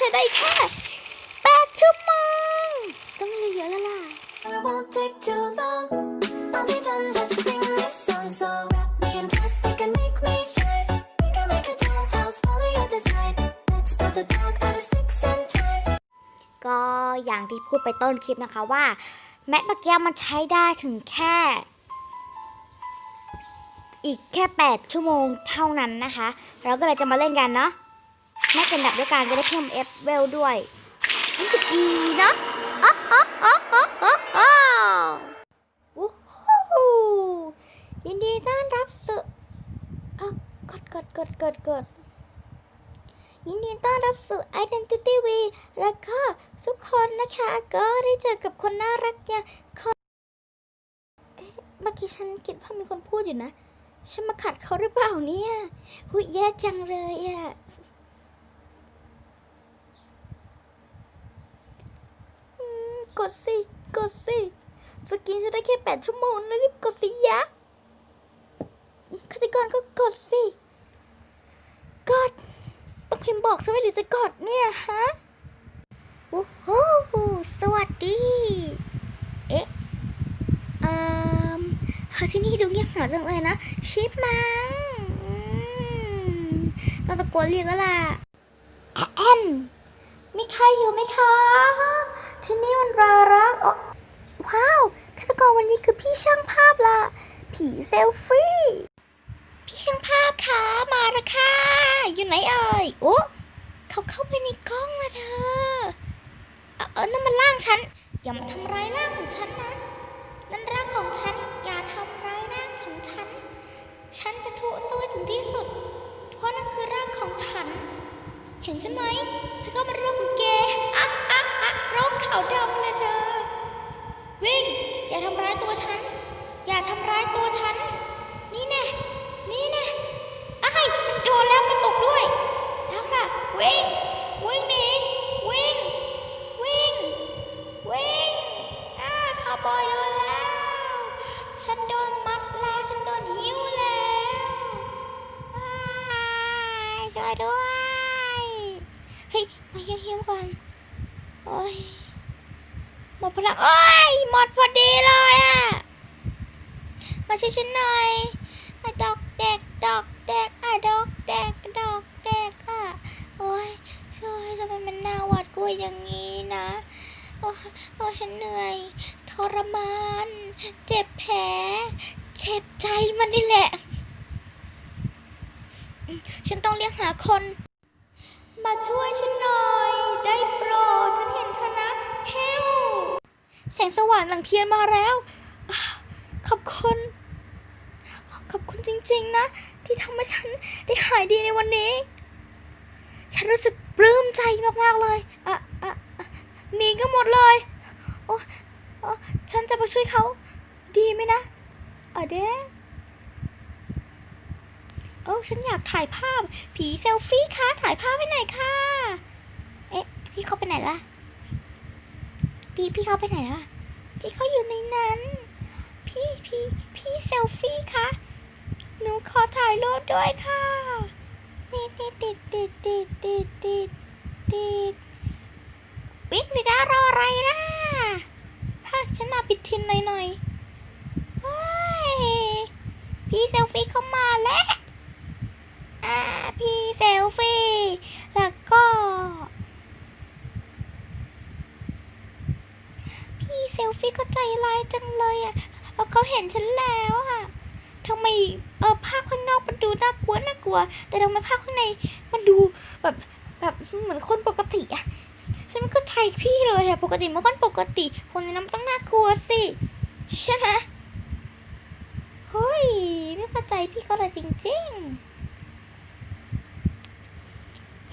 ช้ได้แค่แปดชั่วโมงต้องเหลือละล่ะ ก็อย่างที่พูดไปต้นคลิปนะคะว่า แมทเมื่อกี้มันใช้ได้ถึงแค่ อีกแค่ 8 ชั่วโมงเท่านั้นนะคะ เราก็เลยจะมาเล่นกันเนาะ แม็กเป็นดับด้วยการจะได้เพิ่มเอฟเวลด้วยรู้สึกดีเนาะอ๋ออ๋ออ๋ออ๋ออ๋ออ๋อวู้ฮู้ยินดีต้อนรับสู่อะกดกดกดกดกดยินดีต้อนรับสู่ Identity V แล้วก็ทุกคนนะคะก็ได้เจอกับคนน่ารักอย่างคนเอ๊ะเมื่อกี้ฉันคิดว่ามีคนพูดอยู่นะ ฉันมาขัดเขาหรือเปล่าเนี่ยหุยแย่จังเลยอะม กดสิกดสิสกินจะได้แค่แปดชั่วโมงนะรีบกดสิยะคติกรก็กดสิกดต้องพิมพ์บอกใช่ไหมหรือจะกดเนี่ยฮะโอ้โหสวัสดี เอ๊ะอืมเฮ้ยที่นี่ดูเงียบเหงาจังเลยนะ ชิปมังต้องตะโกนเรียกแล้วล่ะแอมมีใครอยู่ไหมคะ ที่นี่มันรารักอ๋อว้าวฆาตกรวันนี้คือพี่ช่างภาพละผีเซลฟี่ พี่ช่างภาพคะมาละค่ะอยู่ไหนเอ่ยโอ้เขาเข้าไปในกล้องอะเธอเออนั่นมันล่างฉัน อย่ามาทำร้ายร่างของฉันนะ ตัวฉัน อย่าทำร้ายตัวฉัน นี่แน่ นี่แน่ไอ้ายมันโดนแล้วกระตุกด้วย แล้วค่ะ วิ่ง วิ่งหนี วิ่ง วิ่ง วิ่งอ่าคาวบอยโดนแล้ว ฉันโดนมัดแล้ว ฉันโดนหิ้วแล้วอายช่วยด้วย เฮ้ย มาเหิ้วหิ้วก่อน โอ้ย หมดพลังโอ้ยหมดพอดีเลยอะ มาช่วยฉันหน่อยอะดอกแดกดอกแดกอะดอกแดกดอกแดกอะโอ้ยช่วยทำไมมันน่าหวาดกลัวอย่างนี้นะโอ้โอ้ฉันเหนื่อย ทรมาน เจ็บแผล เจ็บใจมันนี่แหละ ฉันต้องเรียกหาคน มาช่วยฉันหน่อย ได้โปรดฉันเห็นเธอนะเฮล แสงสว่างหลังเทียนมาแล้วอขอบคุณ ขอบคุณจริง ๆ นะ ที่ทำให้ฉันได้หายดีในวันนี้ ฉันรู้สึกปลื้มใจมาก ๆ เลยอะอะอะหนีก็หมดเลยโอ้โอ้ฉันจะไปช่วยเขาดีไหมนะเออเด้โอ้ฉันอยากถ่ายภาพ ผีเซลฟี่คะถ่ายภาพให้หน่อยค่ะ เอ๊ะ พี่เขาไปไหนล่ะ พี่พี่เขาไปไหนล่ะ พี่เขาอยู่ในนั้น พี่พี่พี่เซลฟี่คะหนูขอถ่ายรูปด้วยค่ะติดติดติดติดติดติดติดติดวิ่งสิจ้ารออะไรนะฮะฉันมาปิดทินหน่อยหน่อยเฮ้ยพี่เซลฟี่เข้ามาแล้วอ่าพี่เซลฟี่แล้วก็ พี่เซ ลฟี่ก็ใจร้ายจังเลยอะแล้วเขาเห็นฉันแล้วอะทำไมเออภาพข้างนอกมันดูน่ากลัวน่ากลัว แต่ทำไมภาพข้างในมันดูแบบแบบเหมือนคนปกติอะฉันไม่เข้าใจพี่เลยอะปกติมันคนปกติคนในนั้นต้องน่ากลัวสิใช่ไหมเฮ้ยไม่เข้าใจพี่ก็เลยจริงๆ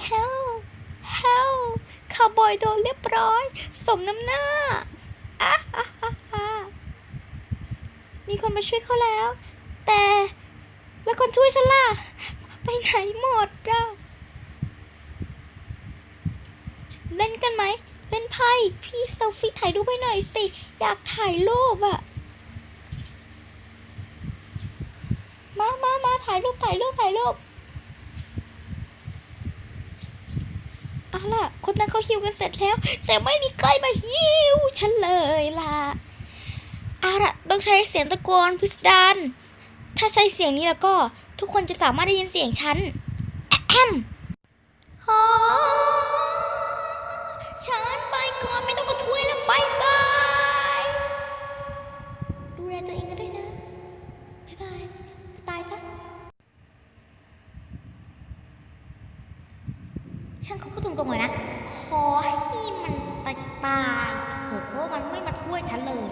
help help คาวบอยโดนเรียบร้อย สมน้ำหน้า มีคนมาช่วยเขาแล้ว แต่แล้วคนช่วยฉันล่ะ ไปไหนหมดอะเล่นกันไหมเล่นไพ่พี่เซลฟี่ถ่ายรูปให้หน่อยสิ อยากถ่ายรูปอะมามามาถ่ายรูปถ่ายรูปถ่ายรูป เอา ล่ะ คนนั้นเขาฮิวกันเสร็จแล้ว แต่ไม่มีใครมาฮิวฉันเลยล่ะเอาล่ะต้องใช้เสียงตะโกนพิสดารถ้าใช้เสียงนี้แล้วก็ทุกคนจะสามารถได้ยินเสียงฉันแอมฮอ ฉันเขาพูดตรงๆเลยนะ ขอให้มันตายเถอะเพราะว่ามันไม่มาช่วยฉันเลย